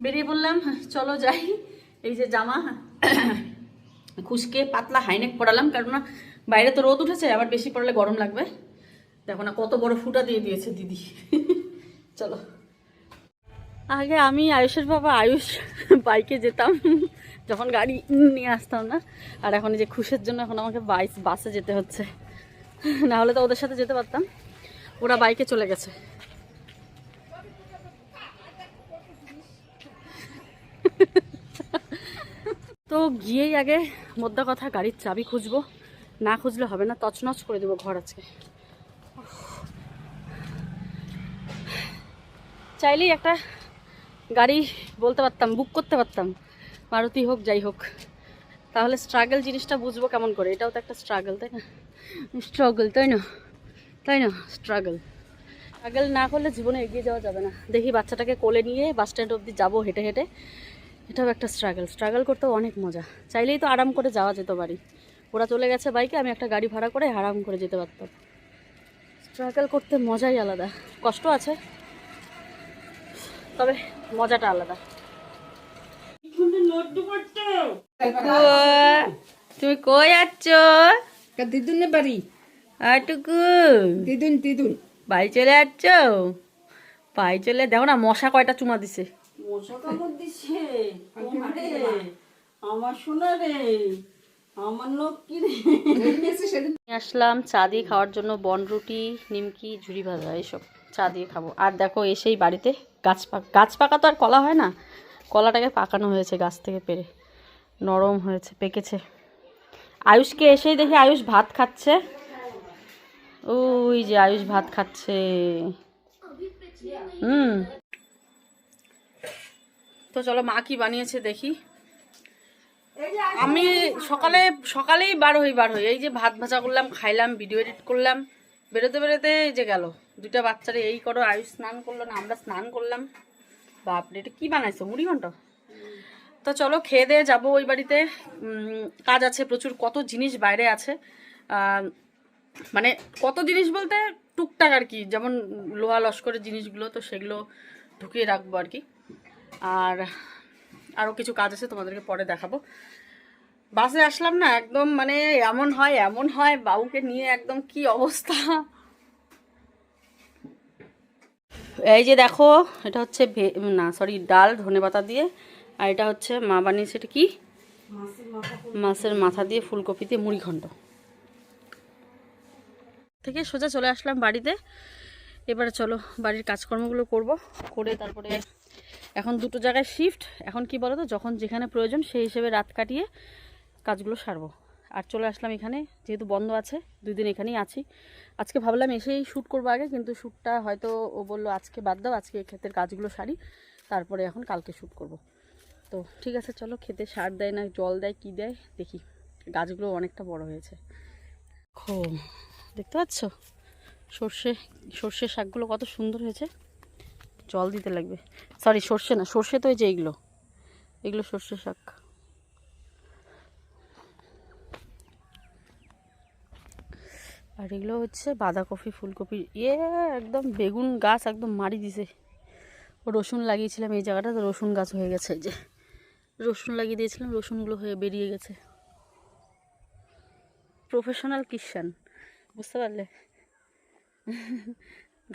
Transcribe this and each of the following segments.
বেরিয়ে পড়লাম, চলো যাই। এই যে জামা, খুশকে পাতলা হাইনেক পড়ালাম কারণ বাইরে তো রোদ উঠেছে, আবার বেশি পড়লে গরম লাগবে। দেখো না, কত বড় ফুটা দিয়ে দিয়েছে দিদি। চলো। আগে আমি আয়ুষের বাবা আয়ুষ বাইকে যেতাম, যখন গাড়ি নিয়ে আসতাম না। আর এখন যে খুশের জন্য এখন আমাকে বাইস, বাসে যেতে হচ্ছে। না হলে তো ওদের সাথে যেতে পারতাম। ওরা বাইকে চলে গেছে। তো গিয়েই আগে মোদ্দা কথা গাড়ির চাবি খুঁজবো। না খুঁজলে হবে না, তছনছ করে দেবো ঘর আজকে। চাইলেই একটা গাড়ি বলতে পারতাম বুক করতে পারতাম। মারুতি হোক, যাই হোক। তাহলে স্ট্রাগল জিনিসটা বুঝব কেমন করে। এটাও তো একটা স্ট্রাগল তাই না? স্ট্রাগল তাই না? তাই না? স্ট্রাগল স্ট্রাগল না করলে জীবনে এগিয়ে যাওয়া যাবে না। দেখি বাচ্চাটাকে কোলে নিয়ে বাস স্ট্যান্ড অবধি যাব হেঁটে হেঁটে। এটাও একটা স্ট্রাগল স্ট্রাগল করতেও অনেক মজা। চাইলেই তো আরাম করে যাওয়া যেত বাড়ি। ওরা চলে গেছে বাইকে আমি একটা গাড়ি ভাড়া করে আরাম করে যেতে পারতাম। স্ট্রাগল করতে মজাই আলাদা। কষ্ট আছে তবে মজাটা আলাদা। তুমি কই যাচ্ছ? দিদুনে বাড়ি। আটুকু দিদুন দিদুন। বাড়ি চলে যাচ্ছ? পাই চলে দেখো না মশা কয়টা চুমা দিছে। মশা কামড় দিছে আমার সোনা রে আমার লক্ষ্মী রে আসলাম চা দিয়ে খাওয়ার জন্য বনরুটি নিমকি ঝুড়ি ভাজা এইসব চা দিয়ে খাব। আর দেখো এসেই বাড়িতে গাছ পাক গাছ পাকা তো আর কলা হয় না? কলাটাকে পাকানো হয়েছে গাছ থেকে পেরে। নরম হয়েছে পেকেছে। আয়ুষকে এসেই দেখি আয়ুষ ভাত খাচ্ছে। ওই যে আয়ুষ ভাত খাচ্ছে। হুম। তো চলো মা কি বানিয়েছে দেখি। আমি সকালে সকালেই বার হই বার হই। এই যে ভাত ভাজা করলাম খাইলাম ভিডিও এডিট করলাম। বেরোতে বেরোতে এই যে গেল। দুইটা বাচ্চারা এই করো আয়ুষ স্নান করল না আমরা স্নান করলাম। বাপরে এটা কি বানাইছো? মুড়ি ঘন্ট? তো চলো খেয়ে দিয়ে যাব ওই বাড়িতে। কাজ আছে প্রচুর কত জিনিস বাইরে আছে। মানে কত জিনিস বলতে টুকটাক আর কি। যেমন লোহা লস্করের জিনিসগুলো তো সেগুলো ঢুকিয়ে রাখব আর কি। আর আরও কিছু কাজ আছে তোমাদেরকে পরে দেখাবো। বাসে আসলাম না, একদম মানে এমন হয় এমন হয়, বাবুকে নিয়ে একদম কি অবস্থা। এই যে দেখো, এটা হচ্ছে না সরি ডাল, ধনে পাতা দিয়ে, আর এটা হচ্ছে মা বানিয়েছে এটা কি? মাছের মাথা দিয়ে ফুলকপি দিয়ে মুড়ি ঘন্ট। থেকে সোজা চলে আসলাম বাড়িতে। এবারে চলো বাড়ির কাজকর্মগুলো করব, করে তারপরে এখন দুটো জায়গায় শিফট এখন কি বলো তো যখন যেখানে প্রয়োজন সেই হিসেবে রাত কাটিয়ে কাজগুলো সারবো। আর চলে আসলাম এখানে, যেহেতু বন্ধ আছে, দুই দিন এখানেই আছি। আজকে ভাবলাম এসেই শ্যুট করব আগে, কিন্তু শ্যুটটা হয়তো ও বলল, আজকে বাদ দাও, আজকে ক্ষেতের কাজগুলো সারি, তারপরে এখন কালকে শ্যুট করব। তো ঠিক আছে, চলো খেতে সার দেয় না, জল দেয়, কি দেয়, দেখি। গাছগুলো অনেকটা বড় হয়েছে। খো দেখতে পাচ্ছ? সর্ষে সর্ষে শাকগুলো কত সুন্দর হয়েছে। জল দিতে লাগবে। সরি সর্ষে না, সর্ষে তো যে এইগুলো এগুলো সর্ষে শাক। আর এগুলো হচ্ছে বাঁধাকপি, ফুলকপি। ইয়ে একদম বেগুন গাছ একদম মারি দিছে। রসুন লাগিয়েছিলাম এই জায়গাটাতে, রসুন গাছ হয়ে গেছে যে। রসুন লাগিয়ে দিয়েছিলাম, রসুনগুলো হয়ে বেরিয়ে গেছে। প্রফেশনাল কিষান বুঝতে পারলে?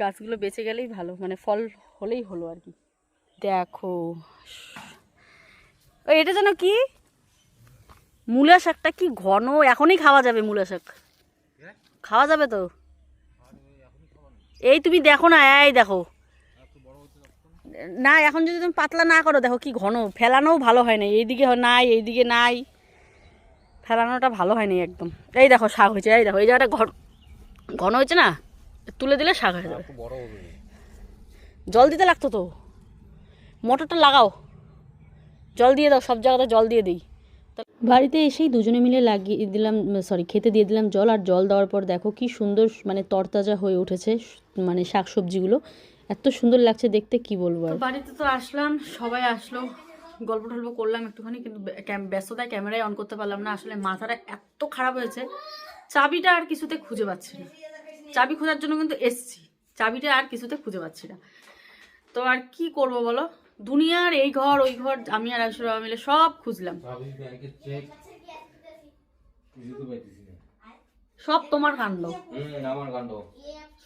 গাছগুলো বেঁচে গেলেই ভালো মানে ফল হলেই হলো আর কি। দেখো এটা যেন কি? মূলা শাকটা কি ঘন? এখনই খাওয়া যাবে মূলা শাক। খাওয়া যাবে তো? এই তুমি দেখো না, এই দেখো। না, এখন যদি তুমি পাতলা না করো, দেখো কি ঘন। ফেলানোও ভালো হয় না এইদিকে নাই এইদিকে নাই। ফেলানোটা ভালো হয়নি একদম। এই দেখো শাক হয়েছে, এই দেখো, এই জায়গাটা ঘন ঘন হয়েছে না? তুলে দিলে শাক হয়ে যাবে জল দিতে লাগতো তো। মোটরটা লাগাও। জল দিয়ে দাও সব জায়গাতে জল দিয়ে দিই। বাড়িতে এসেই দুজনে মিলে লাগিয়ে দিলাম সরি খেতে দিয়ে দিলাম জল আর জল দেওয়ার পর দেখো কি সুন্দর মানে তরতাজা হয়ে উঠেছে মানে শাক সবজিগুলো এত সুন্দর লাগছে দেখতে কি বলব আর। বাড়িতে তো আসলাম সবাই আসলো। গল্প টল্প করলাম একটুখানি কিন্তু ক্যাম- ব্যস্ততায় ক্যামেরায় অন করতে পারলাম না। আসলে মাথাটা এত খারাপ হয়েছে চাবিটা আর কিছুতে খুঁজে পাচ্ছি না। চাবি খোঁজার জন্য কিন্তু এসছি। চাবিটা আর কিছুতে খুঁজে পাচ্ছি না। তো আর কি করব বলো? দুনিয়ার এই ঘর ওই ঘর আমি আর বাবা মিলে সব খুঁজলাম। সব তোমার কাণ্ড।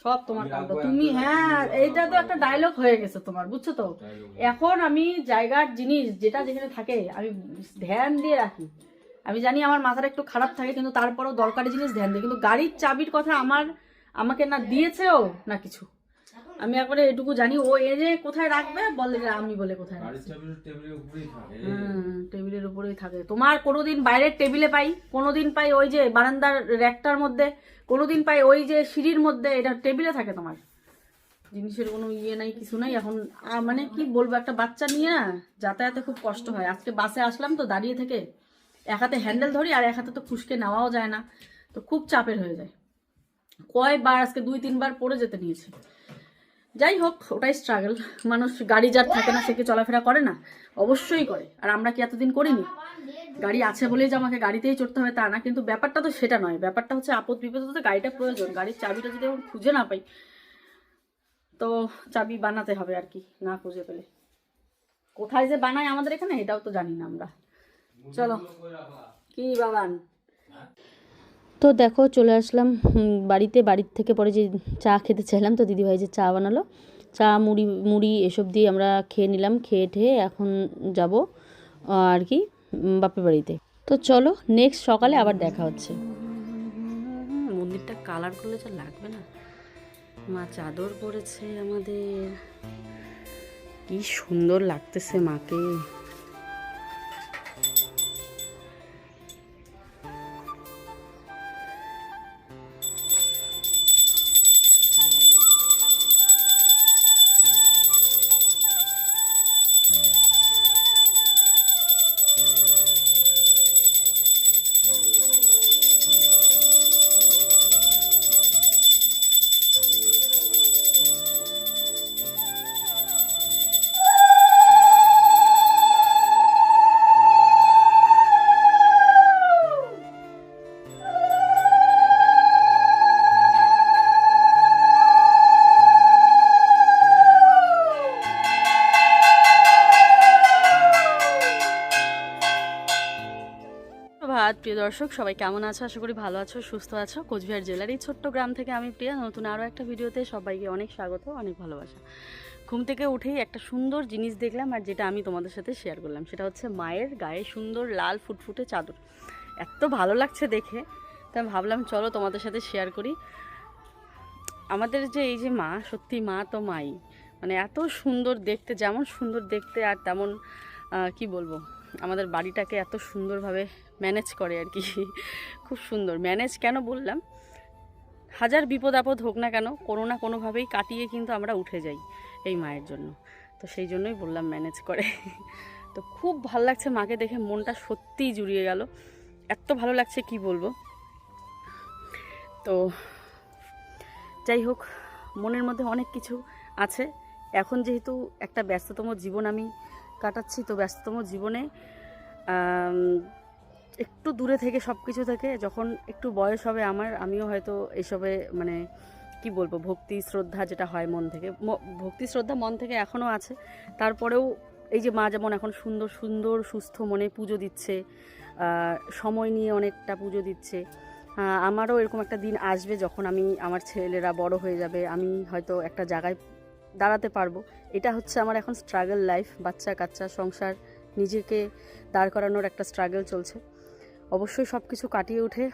সব তোমার কাণ্ড। তুমি হ্যাঁ এইটা তো একটা ডায়লগ হয়ে গেছে তোমার বুঝছ তো? এখন আমি জায়গার জিনিস যেটা যেখানে থাকে আমি ধ্যান দিয়ে রাখি। আমি জানি আমার মাথাটা একটু খারাপ থাকে কিন্তু তারপরেও দরকারি জিনিস ধ্যান দিই কিন্তু গাড়ির চাবির কথা আমার আমাকে না দিয়েছে ও না কিছু। আমি একবারে এটুকু জানি ও এনে কোথায় রাখবে বলে আমি বলে কোথায় টেবিলের উপরেই থাকে। তোমার কোনোদিন বাইরের টেবিলে পাই কোনোদিন পাই ওই যে বারান্দার র্যাকটার মধ্যে কোনোদিন পাই ওই যে সিঁড়ির মধ্যে এটা টেবিলে থাকে তোমার। জিনিসের কোনো ইয়ে নাই কিছু নাই। এখন মানে কি বলব একটা বাচ্চা নিয়ে না যাতায়াতে খুব কষ্ট হয়। আজকে বাসে আসলাম তো দাঁড়িয়ে থেকে এক হাতে হ্যান্ডেল ধরি আর এক হাতে তো খুশকে নেওয়াও যায় না। তো খুব চাপের হয়ে যায়। কয়বার আজকে দুই, তিনবার পড়ে যেতে নিয়েছে। যাই হোক, ওটাই স্ট্রাগল মানুষ গাড়ি যার থাকে না, সে কি চলাফেরা করে না? অবশ্যই করে। আর আমরা কি এতদিন করিনি? গাড়ি আছে বলেই যে আমাকে গাড়িতেই চড়তে হবে তা না, কিন্তু ব্যাপারটা তো সেটা নয়। ব্যাপারটা হচ্ছে আপদ বিপদ তো গাড়িটা প্রয়োজন। গাড়ির চাবিটা যদি খুঁজে না পাই, তো চাবি বানাতে হবে আর কি, না খুঁজে পেলে। কোথায় যে বানায় আমাদের এখানে, এটাও তো জানি না আমরা। চলো, কি বাবান তো দেখো চলে আসলাম বাড়িতে, বাড়ির থেকে পরে যে চা খেতে চাইলাম তো দিদিভাই যে চা বানালো। চা, মুড়ি মুড়ি এসব দিয়ে আমরা খেয়ে নিলাম, খেয়ে ঠেয়ে এখন যাব আর কি বাপের বাড়িতে। তো চলো নেক্সট সকালে আবার দেখা হচ্ছে। মন্দিরটা কালার করলে যা লাগবে না। মা চাদর পরেছে আমাদের। কি সুন্দর লাগতেছে মাকে। দর্শক, সবাই কেমন আছো? আশা করি ভালো আছো, সুস্থ আছো। কোচবিহার জেলার এই ছোট্ট গ্রাম থেকে আমি প্রিয়া। নতুন আরও একটা ভিডিওতে সবাইকে অনেক স্বাগত, অনেক ভালোবাসা। ঘুম থেকে উঠেই একটা সুন্দর জিনিস দেখলাম আর যেটা আমি তোমাদের সাথে শেয়ার করলাম। সেটা হচ্ছে মায়ের গায়ে সুন্দর লাল ফুটফুটে চাদর। এত ভালো লাগছে দেখে তাই ভাবলাম চলো তোমাদের সাথে শেয়ার করি। আমাদের যে এই যে মা, সত্যি মা তো মাই। মানে এত সুন্দর দেখতে, যেমন সুন্দর দেখতে আর তেমন কি বলব? আমাদের বাড়িটাকে এত সুন্দরভাবে ম্যানেজ করে আর কি। খুব সুন্দর। ম্যানেজ কেন বললাম? হাজার বিপদ আপদ হোক না কেন, কোনো না কোনোভাবেই কাটিয়ে কিন্তু আমরা উঠে যাই এই মায়ের জন্য। তো সেই জন্যই বললাম ম্যানেজ করে। তো খুব ভালো লাগছে মাকে দেখে, মনটা সত্যিই জুড়িয়ে গেল। এত ভালো লাগছে কি বলব? তো যাই হোক, মনের মধ্যে অনেক কিছু আছে। এখন যেহেতু একটা ব্যস্ততম জীবন আমি কাটাচ্ছি, তো ব্যস্ততম জীবনে একটু দূরে থেকে সব কিছু থেকে, যখন একটু বয়স হবে আমার, আমিও হয়তো এসবে মানে কি বলব, ভক্তি শ্রদ্ধা যেটা হয় মন থেকে ভক্তি শ্রদ্ধা মন থেকে এখনও আছে। তারপরেও এই যে মা যেমন এখন সুন্দর সুন্দর, সুস্থ মনে পুজো দিচ্ছে সময় নিয়ে অনেকটা পুজো দিচ্ছে আমারও এরকম একটা দিন আসবে যখন আমি, আমার ছেলেরা বড় হয়ে যাবে, আমি হয়তো একটা জায়গায় দাঁড়াতে পারব। এটা হচ্ছে আমার এখন স্ট্রাগল লাইফ বাচ্চা কাচ্চা সংসার, নিজেকে দাঁড় করানোর একটা স্ট্রাগল চলছে। অবশ্যই সব কিছু কাটিয়ে উঠে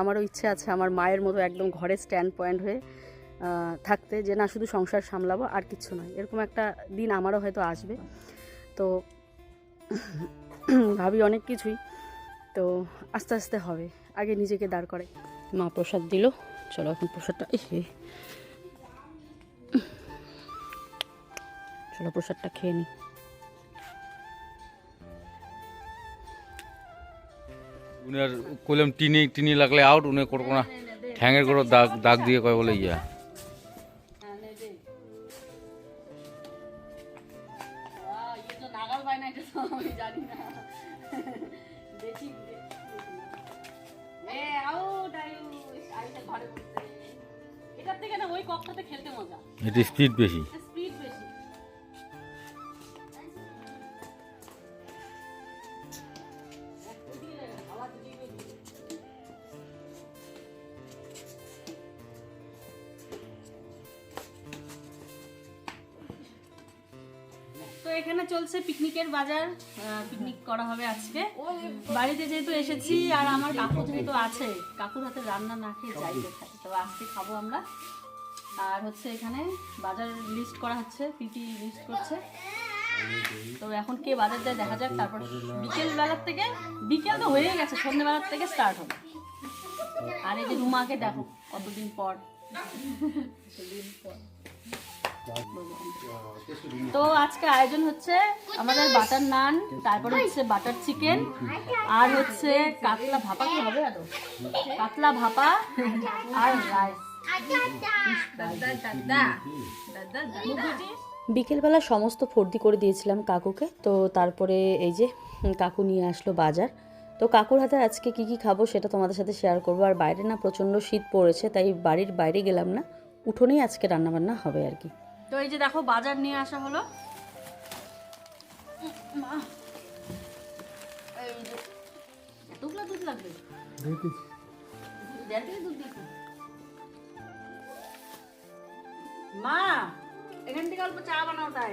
আমারও ইচ্ছে আছে আমার মায়ের মতো একদম ঘরে স্ট্যান্ড পয়েন্ট হয়ে থাকতে যে না শুধু সংসার সামলাবো আর কিছু নয়। এরকম একটা দিন আমারও হয়তো আসবে। তো ভাবি অনেক কিছুই, তো আস্তে আস্তে হবে। আগে নিজেকে দাঁড় করে মা প্রসাদ দিল, চলো এখন প্রসাদটা চলো প্রসাদটা খেয়ে নিই উনি আর কইলাম টিনি টিনি লাগলে আউট উনি কোনো ঠ্যাঙের কোনো দাগ দাগ দিয়ে কয় বলে ইয়া। এটা তো আমি এখানে চলছে পিকনিকের বাজার পিকনিক করা হবে আজকে। বাড়িতে যেহেতু এসেছি, আর আমার কাকু যেহেতু আছে, কাকুর হাতে রান্না না খেয়ে যাই তো আজকে খাব আমরা। আর হচ্ছে এখানে বাজার লিস্ট করা হচ্ছে পিপি লিস্ট করছে। তো এখন কে বাজার যায় দেখা যাক, তারপর বিকেল বেলার থেকে, বিকেল তো হয়ে গেছে, সন্ধ্যেবেলার থেকে স্টার্ট হবে। আর এই যে রুমাকে দেখো কতদিন পর? তো আজকে আয়োজন হচ্ছে আমাদের বাটার নান, তারপর হচ্ছে বাটার চিকেন, আর হচ্ছে কাতলা ভাপা, কি হবে আরও কাতলা ভাপা আর রাইস। বিকেলবেলা সমস্ত ফর্দি করে দিয়েছিলাম কাকুকে, তো তারপরে এই যে কাকু নিয়ে আসলো বাজার। তো কাকুর হাতে আজকে কি কি খাব সেটা তোমাদের সাথে শেয়ার করব। আর বাইরে না প্রচণ্ড শীত পড়েছে, তাই বাড়ির বাইরে গেলাম না। উঠোনেই আজকে রান্নাবান্না হবে আর কি। তো এই যে দেখো বাজার নিয়ে আসা হলো। মা। এই যে, দুধ লাগবে? দুধ দিয়েছি। মা এখান থেকে অল্প চা বানাও তাই।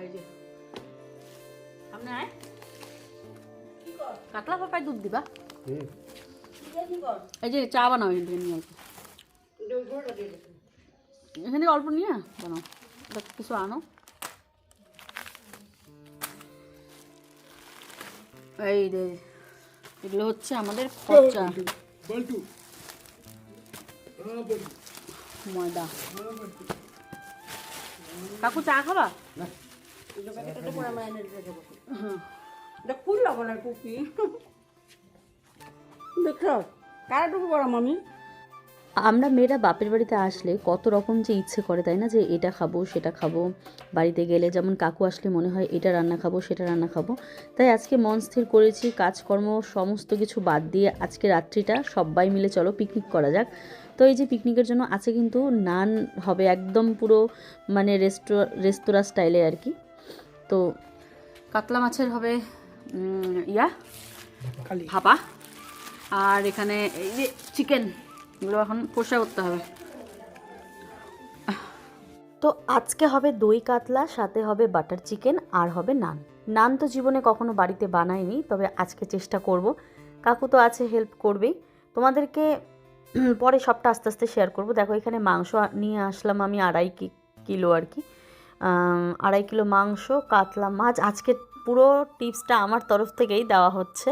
এই যে সামনে আয়। কাতলা পাপায় দুধ দিবা। এই যে চা বানাও এখান থেকে নিয়ে অল্প এখানে অল্প নিয়ে বানাও এটা কিছু আনো। এই রে এগুলো হচ্ছে আমাদের খরচা ময়দা। কাকু চা খাবা? এটা ফুল লবণের কুকি। দেখছ কারাটুকু গরম আমি। আমরা মেয়েরা বাপের বাড়িতে আসলে কত রকম যে ইচ্ছে করে তাই না? যে এটা খাব সেটা খাব। বাড়িতে গেলে যেমন কাকু আসলে মনে হয় এটা রান্না খাব সেটা রান্না খাব। তাই আজকে মন স্থির করেছি কাজকর্ম সমস্ত কিছু বাদ দিয়ে আজকে রাত্রিটা সবাই মিলে চলো পিকনিক করা যাক। তো এই যে পিকনিকের জন্য আছে কিন্তু নান হবে একদম পুরো মানে রেস্টো রেস্তোরাঁ স্টাইলে আর কি। তো কাতলা মাছের হবে ইয়া? ভাপা। আর এখানে এই যে চিকেন এগুলো এখন কষা করতে হবে। তো আজকে হবে দই কাতলা, সাথে হবে বাটার চিকেন আর হবে নান। নান তো জীবনে কখনো বাড়িতে বানাইনি, তবে আজকে চেষ্টা করব। কাকু তো আছে, হেল্প করবেই। তোমাদেরকে পরে সবটা আস্তে আস্তে শেয়ার করব। দেখো, এখানে মাংস নিয়ে আসলাম আমি আড়াই কিলো আর কি। আড়াই কিলো মাংস, কাতলা মাছ। আজকে পুরো টিপসটা আমার তরফ থেকেই দেওয়া হচ্ছে।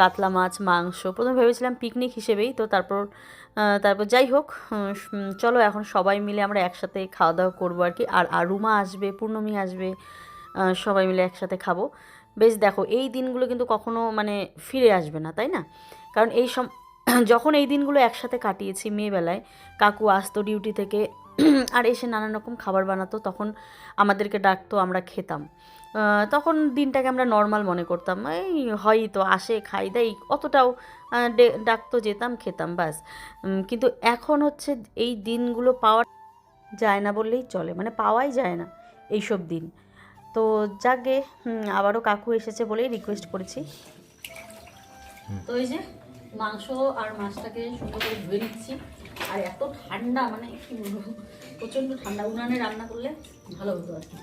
কাতলা মাছ, মাংস। প্রথমে ভেবেছিলাম পিকনিক হিসেবেই, তো তারপর তারপর যাই হোক চলো এখন সবাই মিলে আমরা একসাথে খাওয়া দাওয়া করব আর কি। আর আর রুমা আসবে, পূর্ণমী আসবে সবাই মিলে একসাথে খাব। বেশ দেখো, এই দিনগুলো কিন্তু কখনো মানে ফিরে আসবে না, তাই না? কারণ এই সম, যখন এই দিনগুলো একসাথে কাটিয়েছি মেয়েবেলায়, কাকু আসতো ডিউটি থেকে, আর এসে নানান রকম খাবার বানাতো, তখন আমাদেরকে ডাকতো, আমরা খেতাম। তখন দিনটাকে আমরা নর্মাল মনে করতাম। এই হয়ই তো আসে খাই দেয় অতটাও ডাকতো যেতাম খেতাম ব্যাস। উম, কিন্তু এখন হচ্ছে এই দিনগুলো পাওয়া যায় না বললেই চলে মানে পাওয়াই যায় না এইসব দিন। তো যাকে আবারও কাকু এসেছে বলেই রিকোয়েস্ট করেছি। তো এই যে মাংস আর মাছটাকে সুন্দর করে ধুয়ে নিচ্ছি। আর এত ঠান্ডা মানে কি বলব প্রচণ্ড ঠান্ডা। উনানে রান্না করলে ভালো হতো আর কি।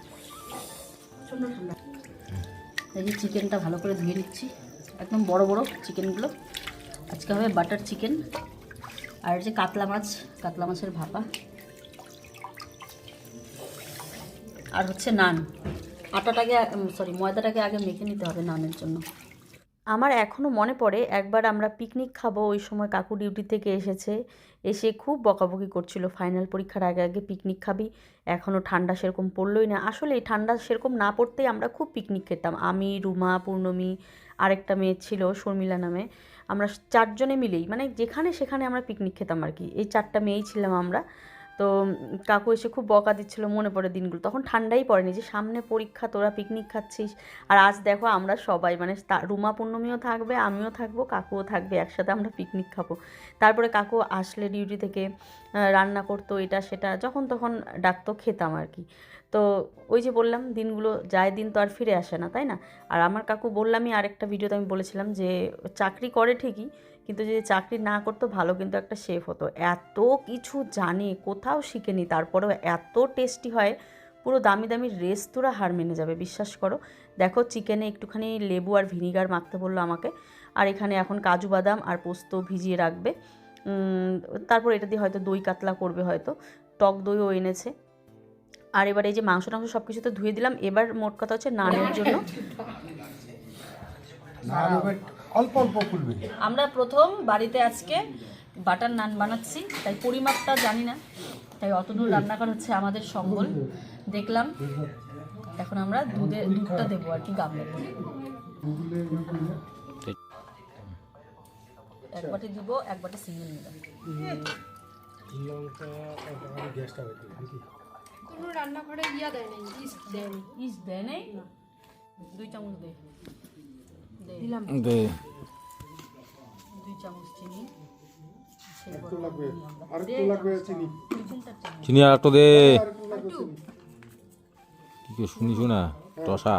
এই যে চিকেনটা ভালো করে ধুয়ে নিচ্ছি। একদম বড় বড় চিকেনগুলো। আজকে হবে বাটার চিকেন। আর যে কাতলা মাছ, কাতলা মাছের ভাপা। আর হচ্ছে নান। আটাটাকে সরি ময়দাটাকে আগে মেখে নিতে হবে নানের জন্য। আমার এখনও মনে পড়ে, একবার আমরা পিকনিক খাব, ওই সময় কাকু ডিউটি থেকে এসেছে, এসে খুব বকাবকি করছিল। ফাইনাল পরীক্ষার আগে আগে পিকনিক খাবি এখনও ঠান্ডা সেরকম পড়লোই না। আসলে এই ঠান্ডা সেরকম না পড়তেই আমরা খুব পিকনিক খেতাম। আমি, রুমা, পূর্ণমী, আরেকটা মেয়ে ছিল, শর্মিলা নামে। আমরা চারজনে মিলেই মানে যেখানে সেখানে আমরা পিকনিক খেতাম আর কি। এই চারটা মেয়েই ছিলাম আমরা। তো কাকু এসে খুব বকা দিচ্ছিল মনে পড়ে দিনগুলো। তখন ঠান্ডাই পড়েনি যে সামনে পরীক্ষা, তোরা পিকনিক খাচ্ছিস। আর আজ দেখো আমরা সবাই মানে রুমা পূর্ণমীও থাকবে, আমিও থাকব, কাকুও থাকবে, একসাথে আমরা পিকনিক খাব। তারপরে কাকু আসলে ডিউটি থেকে রান্না করতো এটা সেটা, যখন তখন ডাকতো খেতাম আর কি। তো ওই যে বললাম, দিনগুলো যায়, দিন তো আর ফিরে আসে না, তাই না? আর আমার কাকু বললামই আরেকটা ভিডিওতে আমি বলেছিলাম যে, চাকরি করে ঠিকই কিন্তু যদি চাকরি না করতো, ভালো কিন্তু একটা শেফ হতো। এত কিছু জানে, কোথাও শিখেনি, তারপরেও এত টেস্টি হয়, পুরো দামি দামি রেস্তোরাঁ হার মেনে যাবে, বিশ্বাস করো। দেখো, চিকেনে একটুখানি লেবু আর ভিনিগার মাখতে বলল আমাকে। আর এখানে এখন কাজু বাদাম আর পোস্ত ভিজিয়ে রাখবে। তারপর এটা দিয়ে হয়তো দই কাতলা করবে হয়তো, টক দইও এনেছে। আর এবার এই যে মাংস টাংস সব কিছু তো ধুয়ে দিলাম, এবার মোট কথা হচ্ছে নানের জন্য। অল্প অল্প খুলবে আমরা প্রথম বাড়িতে আজকে বাটার নান বানাচ্ছি তাই পরিমাপটা জানি না তাই অতদূর রান্নাঘর হচ্ছে আমাদের সম্বল। দেখলাম এখন আমরা দুধে দুধটা দেবো আর কি গামলাতে এক বাটি দিব এক বাটি সিঙ্গেল নিলাম। কোনো রান্নাঘরে ইয়া দেয় নাই ইস্ট দেয় নাই। ইস দেয় নেই? দুই চামচ দে। দে দে দুই চামচ চিনি আর একটু চিনি চিনি আর একটু দে কি করে শুনি শোনা টসা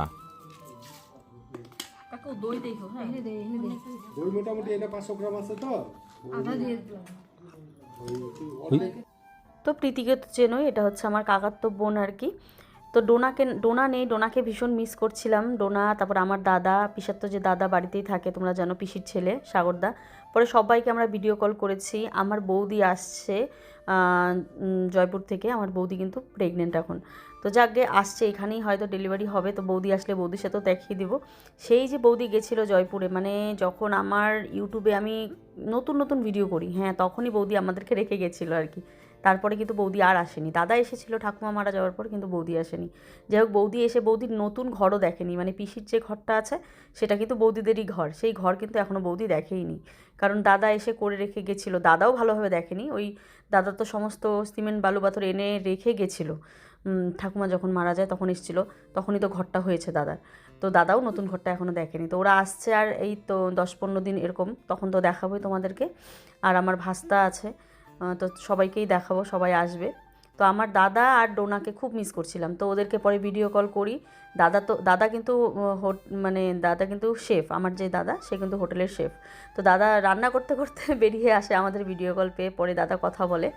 কাকু দই দেখো হ্যাঁ দই মোটামুটি এটা পাঁচশো গ্রাম আছে তো আধা দিয়ে তো প্রীতিকে তো চেনোই এটা হচ্ছে আমার কাকার তো বোন আর কি তো ডোনাকে, ডোনা নেই, ডোনাকে ভীষণ মিস করছিলাম। ডোনা, তারপর আমার দাদা পিসার তো যে দাদা বাড়িতেই থাকে, তোমরা জানো পিসির ছেলে, সাগরদা। পরে সবাইকে আমরা ভিডিও কল করেছি। আমার বৌদি আসছে জয়পুর থেকে। আমার বৌদি কিন্তু প্রেগনেন্ট এখন। তো যাকে আসছে, এখানেই হয়তো ডেলিভারি হবে। তো বৌদি আসলে বৌদির সাথেও দেখিয়ে দিব। সেই যে বৌদি গেছিল জয়পুরে মানে যখন আমার ইউটিউবে আমি নতুন নতুন ভিডিও করি হ্যাঁ তখনই বৌদি আমাদেরকে রেখে গেছিল আর কি। তারপরে কিন্তু বৌদি আর আসেনি। দাদা এসেছিল, ঠাকুমা মারা যাওয়ার পর কিন্তু বৌদি আসেনি। যাই হোক, বৌদি এসে বৌদির নতুন ঘরও দেখেনি। মানে পিসির যে ঘরটা আছে, সেটা কিন্তু বৌদিদেরই ঘর। সেই ঘর কিন্তু এখনও বৌদি দেখেইনি। কারণ দাদা এসে করে রেখে গেছিল। দাদাও ভালোভাবে দেখেনি। ওই দাদা তো সমস্ত সিমেন্ট, বালু পাথর এনে রেখে গেছিল। ঠাকুমা যখন মারা যায় তখন এসেছিল। তখনই তো ঘরটা হয়েছে দাদার। তো দাদাও নতুন ঘরটা এখনও দেখেনি। তো ওরা আসছে আর এই তো দশ পনেরো দিন এরকম। তখন তো দেখাবোই তোমাদেরকে। আর আমার ভাস্তা আছে। তো সবাইকেই দেখাবো, সবাই আসবে। তো আমার দাদা আর ডোনাকে খুব মিস করছিলাম। তো ওদেরকে পরে ভিডিও কল করি। দাদা তো, দাদা কিন্তু মানে দাদা কিন্তু শেফ আমার যে দাদা, সে কিন্তু হোটেলের শেফ তো দাদা রান্না করতে করতে বেরিয়ে আসে আমাদের ভিডিও কল পেয়ে। পরে দাদা কথা বলে।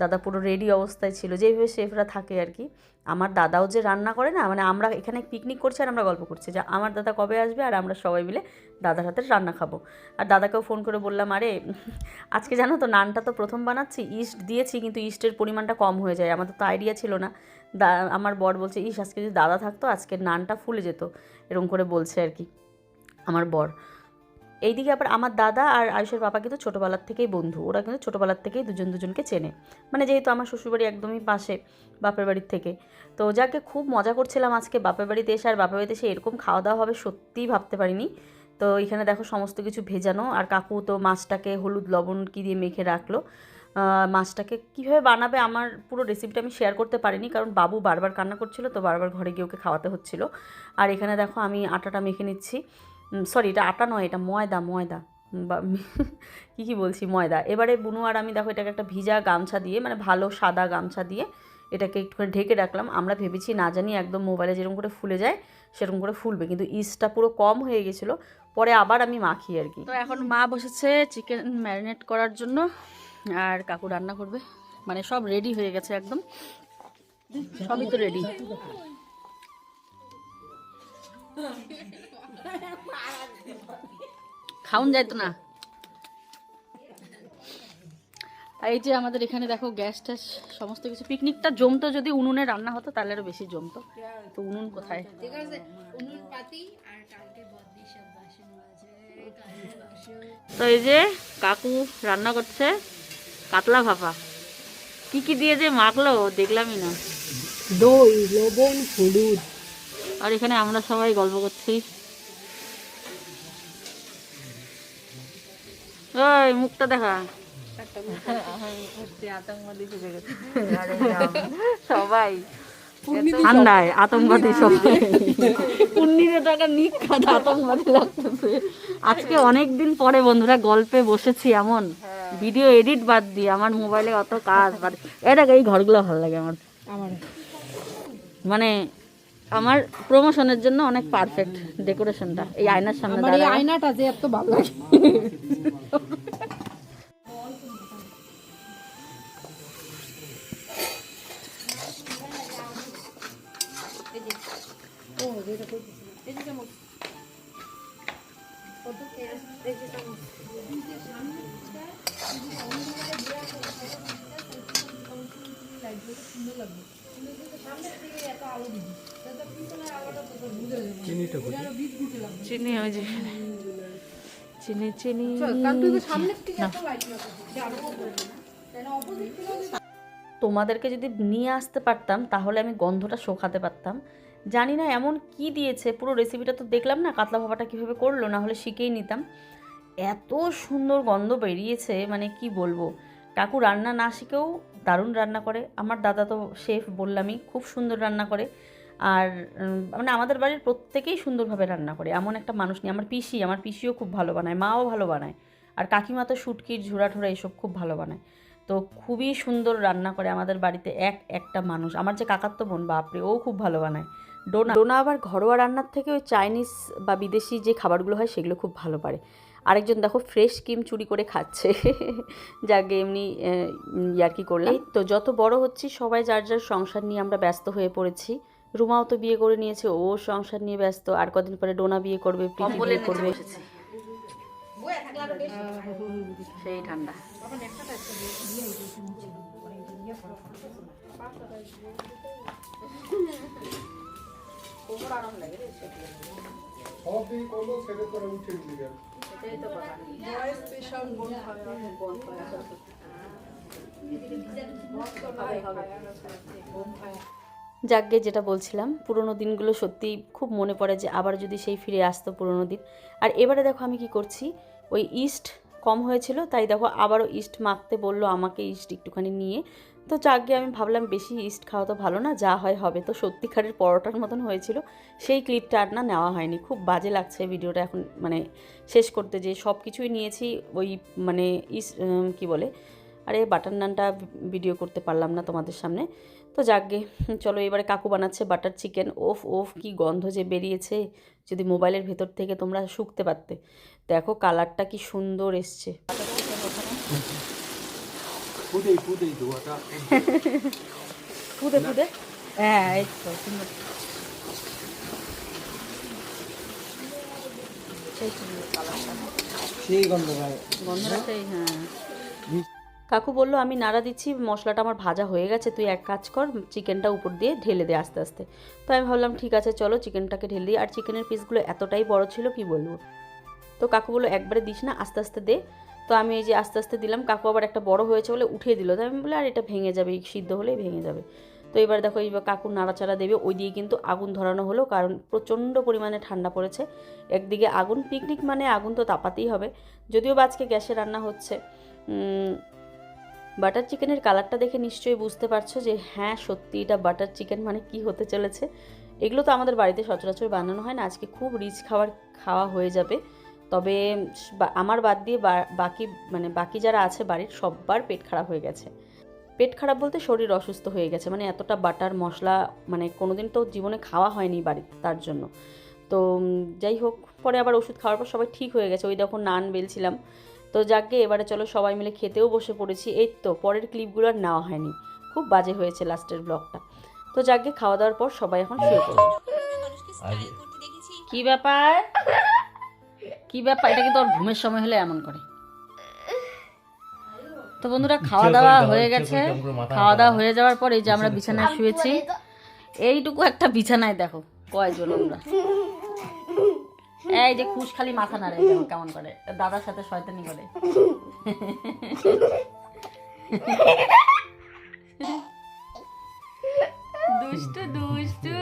দাদা পুরো রেডি অবস্থায় ছিল, যেভাবে শেফরা থাকে আর কি। আমার দাদাও যে রান্না করে না মানে আমরা এখানে পিকনিক করছি আর আমরা গল্প করছি, যে আমার দাদা কবে আসবে আর আমরা সবাই মিলে দাদার হাতে রান্না খাব। আর দাদাকেও ফোন করে বললাম, আরে, আজকে জানো তো নানটা তো প্রথম বানাচ্ছি, ইস্ট দিয়েছি, কিন্তু ইস্টের পরিমাণটা কম হয়ে যায় আমাদের তো আইডিয়া ছিল না। দা, আমার বর বলছে, ইস, আজকে যদি দাদা থাকতো আজকে নানটা ফুলে যেত। এরকম করে বলছে আর কি, আমার বর। এইদিকে আবার আমার দাদা আর আয়ুষের বাবা কিন্তু ছোটোবেলার থেকেই বন্ধু। ওরা কিন্তু ছোটোবেলার থেকেই দুজন দুজনকে চেনে। মানে যেহেতু আমার শ্বশুরবাড়ি একদমই পাশে বাপের বাড়ির থেকে। তো যাকে খুব মজা করছিলাম আজকে বাপের বাড়িতে এসে আর বাপের বাড়িতে এসে এরকম খাওয়া দাওয়া হবে সত্যিই ভাবতে পারিনি। তো এখানে দেখো সমস্ত কিছু ভেজানো আর কাকু তো মাছটাকে হলুদ, লবণ কি দিয়ে মেখে রাখল। মাছটাকে কীভাবে বানাবে আমার পুরো রেসিপিটা আমি শেয়ার করতে পারিনি কারণ বাবু বারবার কান্না করছিল, তো বারবার ঘরে গিয়ে ওকে খাওয়াতে হচ্ছিল। আর এখানে দেখো আমি আটাটা মেখে নিচ্ছি। সরি এটা আটা নয়, এটা ময়দা ময়দা। বা কী কী বলছি? ময়দা। এবারে বুনু আর আমি দেখো এটাকে একটা ভিজা গামছা দিয়ে মানে ভালো সাদা গামছা দিয়ে এটাকে একটুখানি ঢেকে রাখলাম। আমরা ভেবেছি, না জানি একদম মোবাইলে যেরকম করে ফুলে যায়, সেরকম করে ফুলবে। কিন্তু ইস্টটা পুরো কম হয়ে গেছিল, পরে আবার আমি মাখি আর কি। তো এখন মা বসেছে চিকেন ম্যারিনেট করার জন্য, আর কাকু রান্না করবে। মানে সব রেডি হয়ে গেছে একদম। সবই তো রেডি খাউন যায় তো না। আর এই যে আমাদের এখানে দেখো গ্যাস ট্যাস সমস্ত কিছু। পিকনিকটা জমতো যদি উনুনে রান্না হতো তাহলে আরও বেশি জমতো। তো উনুন কোথায়? তো এই যে কাকু রান্না করছে কাতলা ভাপা। কি কি দিয়ে যে মাখলো দেখলামই না। দই লবণ হলুদ। আর এখানে আমরা সবাই গল্প করছি। ওই মুখটা দেখা। সবাই। ঠান্ডায় আতঙ্কবাদী সব। পুণ্যিরে টাকা নিখাত আতঙ্কবাদী লাগতেছে। আজকে অনেক দিন পরে বন্ধুরা গল্পে বসেছি এমন। ভিডিও এডিট বাদ দিয়ে আমার মোবাইলে অত কাজ বাদ এটা এই ঘরগুলো ভালো লাগে আমার। মানে আমার প্রমোশনের জন্য অনেক পারফেক্ট ডেকোরেশনটা এই আয়নার সামনে আমার এই দাঁড়ায়। আয়নাটা যে এত ভালো লাগে। চিনি ওই যে চিনি চিনি। তোমাদেরকে যদি নিয়ে আসতে পারতাম তাহলে আমি গন্ধটা শোকাতে পারতাম। জানি না এমন কি দিয়েছে পুরো রেসিপিটা তো দেখলাম না কাতলা ভাপাটা কীভাবে করল না হলে শিখেই নিতাম। এত সুন্দর গন্ধ বেরিয়েছে মানে কি বলব? কাকু রান্না না শিখেও দারুণ রান্না করে। আমার দাদা তো শেফ বললামই, খুব সুন্দর রান্না করে। আর মানে আমাদের বাড়ির প্রত্যেকেই সুন্দরভাবে রান্না করে। এমন একটা মানুষ নেই। আমার পিসি, আমার পিসিও খুব ভালো বানায়, মাও ভালো বানায়। আর কাকিমা তো শুটকির ঝোড়া ঠোড়া এসব খুব ভালো বানায়। তো খুবই সুন্দর রান্না করে আমাদের বাড়িতে এক একটা মানুষ। আমার যে কাকাত্তো বোন, বাপরে, ও খুব ভালো বানায়। ডোনা ডোনা আবার ঘরোয়া রান্নার থেকে ওই চাইনিজ বা বিদেশি যে খাবারগুলো হয়, সেগুলো খুব ভালো পারে। আরেকজন দেখো ফ্রেশ ক্রিম চুরি করে খাচ্ছে। যাকে এমনি ইয়ার্কি করলাম। তো যত বড় হচ্ছি সবাই যার যার সংসার নিয়ে আমরা ব্যস্ত হয়ে পড়েছি। রুমাও তো বিয়ে করে নিয়েছে ও সংসার নিয়ে ব্যস্ত। আর কদিন পরে ডোনা বিয়ে করবে প্রীতি বিয়ে করবে। সেই ঠান্ডা। সব দিকে করল ছেড়ে করে উঠে যাকগে যেটা বলছিলাম পুরোনো দিনগুলো সত্যি খুব মনে পড়ে যে আবার যদি সেই ফিরে আসতো পুরোনো দিন। আর এবারে দেখো আমি কি করছি ওই ইস্ট কম হয়েছিল তাই দেখো আবারও ইস্ট মাখতে বলল আমাকে ইস্ট একটুখানি নিয়ে। তো যাকগে আমি ভাবলাম বেশি ইস্ট খাওয়া তো ভালো না, যা হয় হবে। তো সত্যিকারের পরোটার মতন হয়েছিল। সেই ক্লিপটা আর না নেওয়া হয়নি। খুব বাজে লাগছে ভিডিওটা এখন মানে শেষ করতে যে সব কিছুই নিয়েছি ওই মানে ইস কি বলে? আরে বাটার নানটা ভিডিও করতে পারলাম না তোমাদের সামনে। তো যাকগে চলো এবারে কাকু বানাচ্ছে বাটার চিকেন ওফ ওফ, কি গন্ধ যে বেরিয়েছে। যদি মোবাইলের ভেতর থেকে তোমরা শুকতে পারতে। দেখো কালারটা কি সুন্দর এসছে। ফুদে ফুদে হ্যাঁ এই তো সুন্দর। গন্ধটা সেই হ্যাঁ। কাকু বলল আমি নাড়া দিচ্ছি মশলাটা আমার ভাজা হয়ে গেছে তুই এক কাজ কর চিকেনটা উপর দিয়ে ঢেলে দে আস্তে আস্তে। তো আমি ভাবলাম ঠিক আছে চলো চিকেনটাকে ঢেলে দিই। আর চিকেনের পিসগুলো এতটাই বড় ছিল কি বলব? তো কাকু বলল একবারে দিস না আস্তে আস্তে দে। তো আমি এই যে আস্তে আস্তে দিলাম, কাকু আবার একটা বড় হয়েছে বলে উঠিয়ে দিল। তো আমি বলে আর, এটা ভেঙে যাবে, সিদ্ধ হলেই ভেঙে যাবে। তো এবার দেখো এইবার কাকু নাড়াচাড়া দেবে, ওই দিয়ে কিন্তু আগুন ধরানো হলো, কারণ প্রচণ্ড পরিমাণে ঠান্ডা পড়েছে। একদিকে আগুন পিকনিক মানে আগুন তো তাপাতেই হবে। যদিও বা আজকে গ্যাসে রান্না হচ্ছে বাটার চিকেনের কালারটা দেখে নিশ্চয়ই বুঝতে পারছ যে হ্যাঁ সত্যি এটা বাটার চিকেন মানে কি হতে চলেছে। এগুলো তো আমাদের বাড়িতে সচরাচর বানানো হয় না, আজকে খুব রিচ খাবার খাওয়া হয়ে যাবে। তবে আমার বাদ দিয়ে বা- বাকি মানে বাকি যারা আছে বাড়ির সববার পেট খারাপ হয়ে গেছে। পেট খারাপ বলতে শরীর অসুস্থ হয়ে গেছে মানে এতটা বাটার মশলা মানে কোনোদিন তো জীবনে খাওয়া হয়নি বাড়িতে তার জন্য। তো যাই হোক পরে আবার ওষুধ খাওয়ার পর সবাই ঠিক হয়ে গেছে। ওই দেখো নান বেলছিলাম। তো যাকে এবারে চলো সবাই মিলে খেতেও বসে পড়েছি। এই তো পরের ক্লিপগুলো আর নেওয়া হয়নি। খুব বাজে হয়েছে লাস্টের ব্লগটা। তো যাকে খাওয়া দাওয়ার পর সবাই এখন শুয়ে পড়বে। কি ব্যাপার? কি ব্যাপার এটা কিন্তু ওর ঘুমের সময় হলে এমন করে তো বন্ধুরা খাওয়া দাওয়া হয়ে গেছে খাওয়া দাওয়া হয়ে যাওয়ার পর এই যে আমরা বিছানায় শুয়েছি এইটুকু একটা বিছানায় দেখো কয়জন আমরা এই যে খুশ খালি মাথা নাড়ে কেমন করে দাদার সাথে শয়তানি করে দুষ্টু দুষ্টু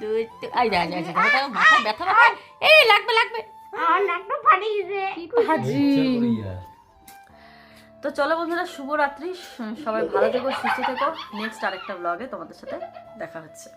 দুষ্টু আই যা যা মাথা ব্যথা ব্যথা এই লাগবে লাগবে ভাজি তো চলো বন্ধুরা শুভরাত্রি। সবাই ভালো থেকো সুস্থ থেকো। নেক্সট আরেকটা ব্লগে তোমাদের সাথে দেখা হচ্ছে।